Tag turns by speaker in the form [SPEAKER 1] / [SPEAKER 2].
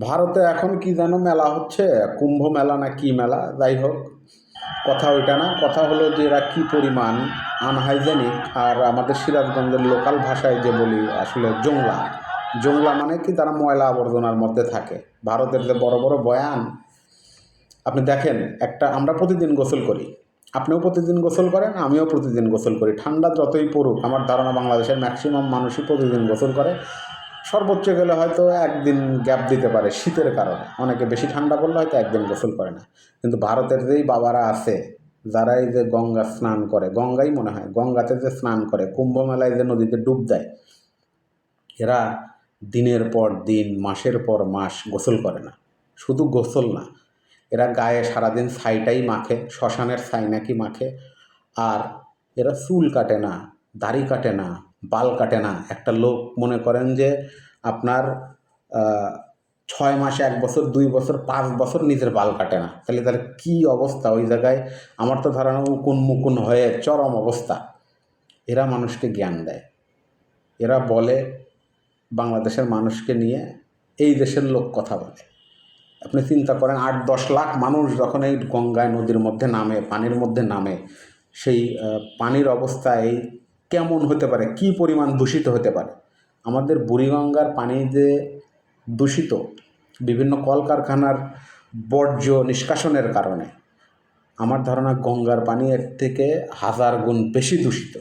[SPEAKER 1] ভারতে এখন কি যেন মেলা হচ্ছে? কুম্ভ মেলা না কি মেলা? যাই হোক, কথা ওইটা না। কথা হলো যে এরা কী পরিমাণ আনহাইজেনিক আর আমাদের সিরাজগঞ্জের লোকাল ভাষায় যে বলি আসলে জংলা। জংলা মানে কি? তারা ময়লা আবর্জনার মধ্যে থাকে। ভারতের যে বড় বড় বয়ান, আপনি দেখেন, একটা আমরা প্রতিদিন গোসল করি। আপনিও প্রতিদিন গোসল করেন, আমিও প্রতিদিন গোসল করি। ঠান্ডা যতই পড়ুক, আমার ধারণা বাংলাদেশের ম্যাক্সিমাম মানুষই প্রতিদিন গোসল করে। সর্বোচ্চ গেলে হয়তো একদিন গ্যাপ দিতে পারে শীতের কারণে। অনেকে বেশি ঠান্ডা পড়লে হয়তো একদিন গোসল করে না। কিন্তু ভারতের যেই বাবারা আছে যারা এই যে গঙ্গা স্নান করে, গঙ্গাই মনে হয়, গঙ্গাতে যে স্নান করে কুম্ভ মেলায় যে নদীতে ডুব দেয় এরা দিনের পর দিন, মাসের পর মাস গোসল করে না। শুধু গোসল না, এরা গায়ে সারাদিন ছাইটাই মাখে, শ্মশানের ছাই নাকি মাখে, আর এরা চুল কাটে না, দাড়ি কাটে না বাল কাটে না। একটা লোক মনে করেন যে আপনার ছয় মাসে এক বছর, দুই বছর, পাঁচ বছর নিজের বাল কাটে না। তাহলে তার কী অবস্থা? ওই জায়গায় আমার তো ধারণা উকুন মুকুন হয়ে চরম অবস্থা। এরা মানুষকে জ্ঞান দেয়। এরা বলে, বাংলাদেশের মানুষকে নিয়ে এই দেশের লোক কথা বলে। আপনি চিন্তা করেন, আট, দশ লাখ মানুষ যখন এই গঙ্গায় নদীর মধ্যে নামে, পানির মধ্যে নামে, সেই পানির অবস্থা এই কেমন হতে পারে? কি পরিমাণ দূষিত হতে পারে? আমাদের বুড়িগঙ্গার পানি যে দূষিত বিভিন্ন কলকারখানার বর্জ্য নিষ্কাশনের কারণে। আমার ধারণা গঙ্গার পানি এর থেকে হাজার গুণ বেশি দূষিত।